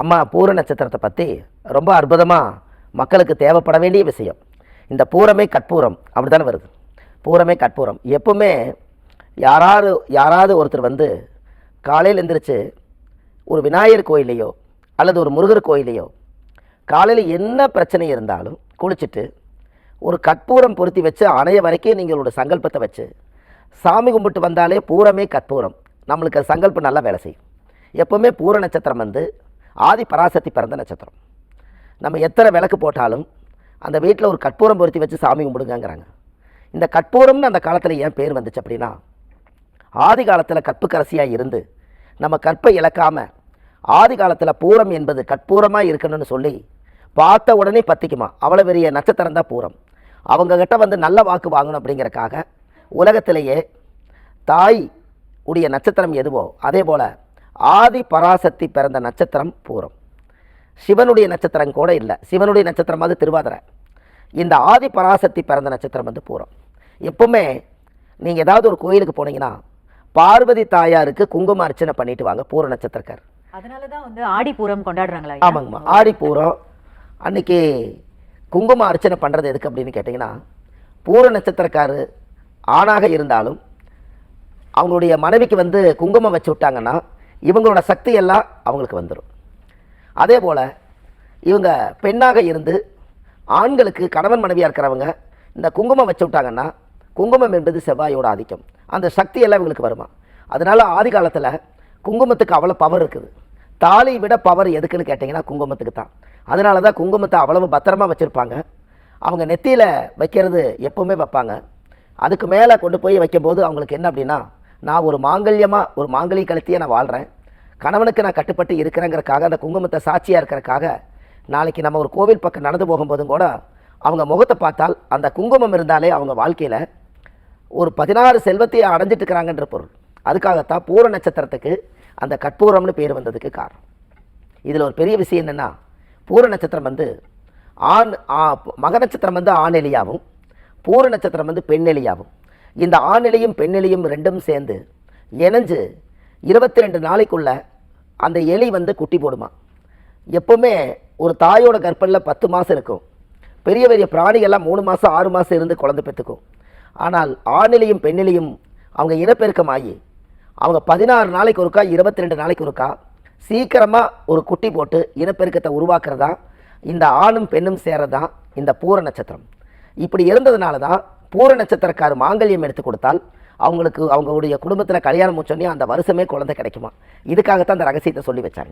அம்மா பூர நட்சத்திரத்தை பற்றி ரொம்ப அற்புதமாக மக்களுக்கு தேவைப்பட வேண்டிய விஷயம். இந்த பூரமே கற்பூரம். அப்படி தானே வருது? பூரமே கற்பூரம். எப்பவுமே யாராவது யாராவது ஒருத்தர் வந்து காலையில் எழுந்திரிச்சு ஒரு விநாயகர் கோயிலையோ அல்லது ஒரு முருகர் கோயிலையோ காலையில் என்ன பிரச்சனை இருந்தாலும் குளிச்சுட்டு ஒரு கற்பூரம் பொருத்தி வச்சு அணைய வரைக்கும் நீங்களோட சங்கல்பத்தை வச்சு சாமி கும்பிட்டு வந்தாலே பூரமே கற்பூரம். நம்மளுக்கு அது சங்கல்பம் நல்லா வேலை செய்யும். எப்போவுமே பூர நட்சத்திரம் வந்து ஆதி பராசக்தி பிறந்த நட்சத்திரம். நம்ம எத்தனை விளக்கு போட்டாலும் அந்த வீட்டில் ஒரு கற்பூரம் பொருத்தி வச்சு சாமி கும்பிடுங்கிறாங்க இந்த கற்பூரம்னு அந்த காலத்தில் ஏன் பேர் வந்துச்சு அப்படின்னா ஆதி காலத்தில் கற்புக்கரசியாக இருந்து நம்ம கற்பை இழக்காமல் ஆதி காலத்தில் பூரம் என்பது கற்பூரமாக இருக்கணும்னு சொல்லி பார்த்த உடனே பத்திக்குமா? அவ்வளோ பெரிய நட்சத்திரம் தான் பூரம். அவங்கக்கிட்ட வந்து நல்ல வாக்கு வாங்கணும் அப்படிங்கிறக்காக உலகத்திலேயே தாய் உடைய நட்சத்திரம் எதுவோ அதே போல் ஆதி பராசக்தி பிறந்த நட்சத்திரம் பூரம். சிவனுடைய நட்சத்திரம் கூட இல்லை. சிவனுடைய நட்சத்திரம் அது திருவாதிரை. இந்த ஆதி பராசக்தி பிறந்த நட்சத்திரம் வந்து பூரம். எப்பவுமே நீங்கள் ஏதாவது ஒரு கோயிலுக்கு போனீங்கன்னா பார்வதி தாயாருக்கு குங்கும அர்ச்சனை பண்ணிட்டு வாங்க பூர நட்சத்திரக்கார். அதனால தான் வந்து ஆடிப்பூரம் கொண்டாடுறாங்களா? ஆமாங்கம்மா. ஆடி பூரம். அன்னைக்கு குங்கும அர்ச்சனை பண்ணுறது எதுக்கு அப்படின்னு கேட்டிங்கன்னா பூர நட்சத்திரக்காரு ஆணாக இருந்தாலும் அவங்களுடைய மனைவிக்கு வந்து குங்குமம் வச்சு விட்டாங்கன்னா இவங்களோட சக்தி எல்லாம் அவங்களுக்கு வந்துடும் அதே போல் இவங்க பெண்ணாக இருந்து ஆண்களுக்கு கணவன் மனைவியாக இருக்கிறவங்க இந்த குங்குமம் வச்சு விட்டாங்கன்னா குங்குமம் என்பது செவ்வாயோட ஆதிக்கம். அந்த சக்தி எல்லாம் இவங்களுக்கு வருமா? அதனால் ஆதி காலத்தில் குங்குமத்துக்கு அவ்வளோ பவர் இருக்குது. தாலி விட பவர் எதுக்குன்னு கேட்டிங்கன்னா குங்குமத்துக்கு தான். அதனால தான் குங்குமத்தை அவ்வளவு பத்திரமாக வச்சுருப்பாங்க. அவங்க நெத்தியில் வைக்கிறது எப்போவுமே வைப்பாங்க. அதுக்கு மேலே கொண்டு போய் வைக்கும்போது அவங்களுக்கு என்ன அப்படின்னா நான் ஒரு மாங்கல்யமாக ஒரு மாங்கலி கழுத்தியே நான் வாழ்கிறேன் கணவனுக்கு நான் கட்டுப்பட்டு இருக்கிறேங்கிறக்காக அந்த குங்குமத்தை சாட்சியாக இருக்கிறக்காக நாளைக்கு நம்ம ஒரு கோவில் பக்கம் நடந்து போகும்போதும் கூட அவங்க முகத்தை பார்த்தால் அந்த குங்குமம் இருந்தாலே அவங்க வாழ்க்கையில் ஒரு பதினாறு செல்வத்தையே அடைஞ்சிட்டு இருக்கிறாங்கன்ற பொருள். அதுக்காகத்தான் பூர நட்சத்திரத்துக்கு அந்த கற்பூரம்னு பேர் வந்ததுக்கு காரணம். இதில் ஒரு பெரிய விஷயம் என்னென்னா பூர நட்சத்திரம் வந்து ஆண் மக நட்சத்திரம் வந்து ஆண் எலியாவும் பூர நட்சத்திரம் வந்து பெண் எலியாவும். இந்த ஆண் பெண்ணிலையும் ரெண்டும் சேர்ந்து இணைஞ்சு இருபத்தி ரெண்டு நாளைக்குள்ள அந்த எலி வந்து குட்டி போடுமா. எப்போவுமே ஒரு தாயோட கற்பனில் பத்து மாதம் இருக்கும். பெரிய பெரிய பிராணிகள்லாம் மூணு மாதம் ஆறு மாதம் இருந்து குழந்தை பெற்றுக்கும். ஆனால் ஆணிலையும் பெண்ணிலையும் அவங்க இனப்பெருக்கம் ஆகி அவங்க பதினாறு நாளைக்கு ஒருக்கா இருபத்தி ரெண்டு நாளைக்கு ஒருக்கா சீக்கிரமாக ஒரு குட்டி போட்டு இனப்பெருக்கத்தை உருவாக்குறதா இந்த ஆணும் பெண்ணும் சேரதான் இந்த பூர நட்சத்திரம். இப்படி இருந்ததுனால தான் பூர நட்சத்திரக்கார் மாங்கல்யம் எடுத்து கொடுத்தால் அவங்களுக்கு அவங்களுடைய குடும்பத்தில் கல்யாணம் முடிச்சோடனே அந்த வருஷமே குழந்தை கிடைக்குமா? இதுக்காகத்தான் அந்த ரகசியத்தை சொல்லி வச்சாங்க